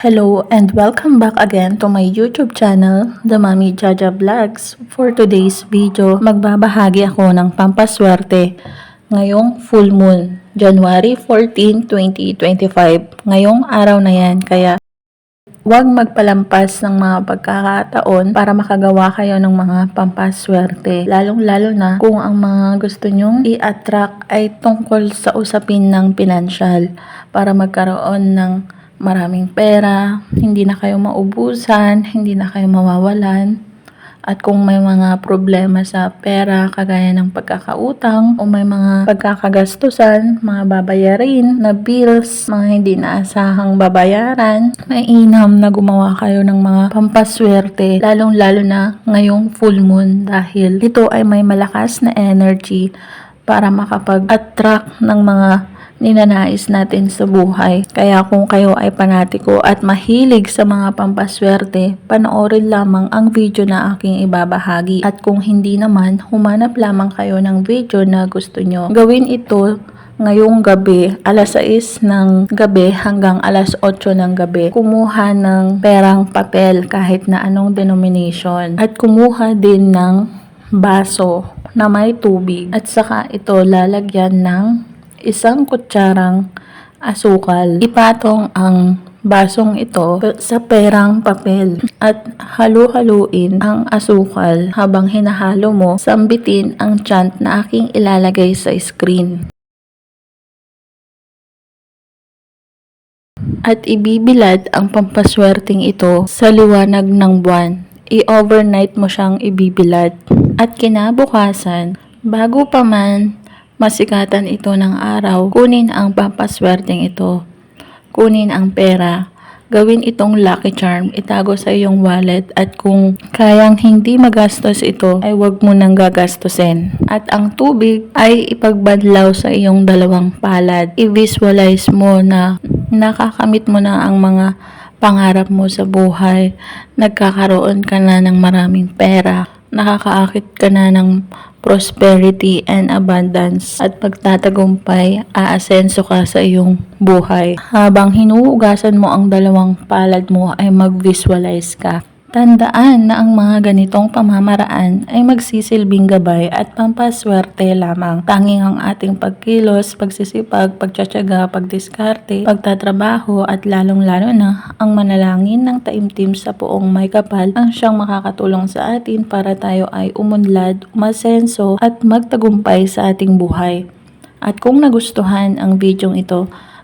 Hello and welcome back again to my YouTube channel, The Mami Jaja Vlogs. For today's video, magbabahagi ako ng pampaswerte ngayong full moon, January 14, 2025. Ngayong araw na yan, kaya Huwag magpalampas ng mga pagkakataon para makagawa kayo ng mga pampaswerte. Lalong-lalo na kung ang mga gusto nyong i-attract ay tungkol sa usapin ng pinansyal para magkaroon ng maraming pera, hindi na kayo maubusan, hindi na kayo mawawalan. At kung may mga problema sa pera kagaya ng pagkakautang o may mga pagkakagastusan, mga babayarin na bills, mga hindi naasahang babayaran, mainam na gumawa kayo ng mga pampaswerte, lalong-lalo na ngayong full moon dahil ito ay may malakas na energy para makapag-attract ng mga ninanais natin sa buhay. Kaya kung kayo ay panatiko at mahilig sa mga pampaswerte, panoorin lamang ang video na aking ibabahagi. At kung hindi naman, humanap lamang kayo ng video na gusto nyo. Gawin ito ngayong gabi, alas 6 ng gabi hanggang alas 8 ng gabi, kumuha ng perang papel kahit na anong denomination. At kumuha din ng baso na may tubig. At saka ito lalagyan ng isang kutsarang asukal. Ipatong ang basong ito sa perang papel at halu-haluin ang asukal habang hinahalo mo sambitin ang chant na aking ilalagay sa screen. At ibibilad ang pampaswerteng ito sa liwanag ng buwan. I-overnight mo siyang ibibilad. At kinabukasan, bago pa man masikatan ito ng araw, kunin ang pampaswerteng ito. Kunin ang pera. Gawin itong lucky charm, itago sa iyong wallet at kung kayang hindi magastos ito ay wag mo nang gagastusin. At ang tubig ay ipagbanlaw sa iyong dalawang palad. I-visualize mo na nakakamit mo na ang mga pangarap mo sa buhay. Nagkakaroon ka na ng maraming pera. Nakakaakit ka na ng prosperity and abundance at pagtatagumpay, aasenso ka sa iyong buhay. Habang hinuhugasan mo ang dalawang palad mo ay mag-visualize ka. Tandaan na ang mga ganitong pamamaraan ay magsisilbing gabay at pampaswerte lamang. Tanging ang ating pagkilos, pagsisipag, pagtsatsaga, pagdiskarte, pagtatrabaho at lalong-lalo na ang manalangin ng taimtim sa poong may kapal ang siyang makakatulong sa atin para tayo ay umunlad, umasenso at magtagumpay sa ating buhay. At kung nagustuhan ang videong ito,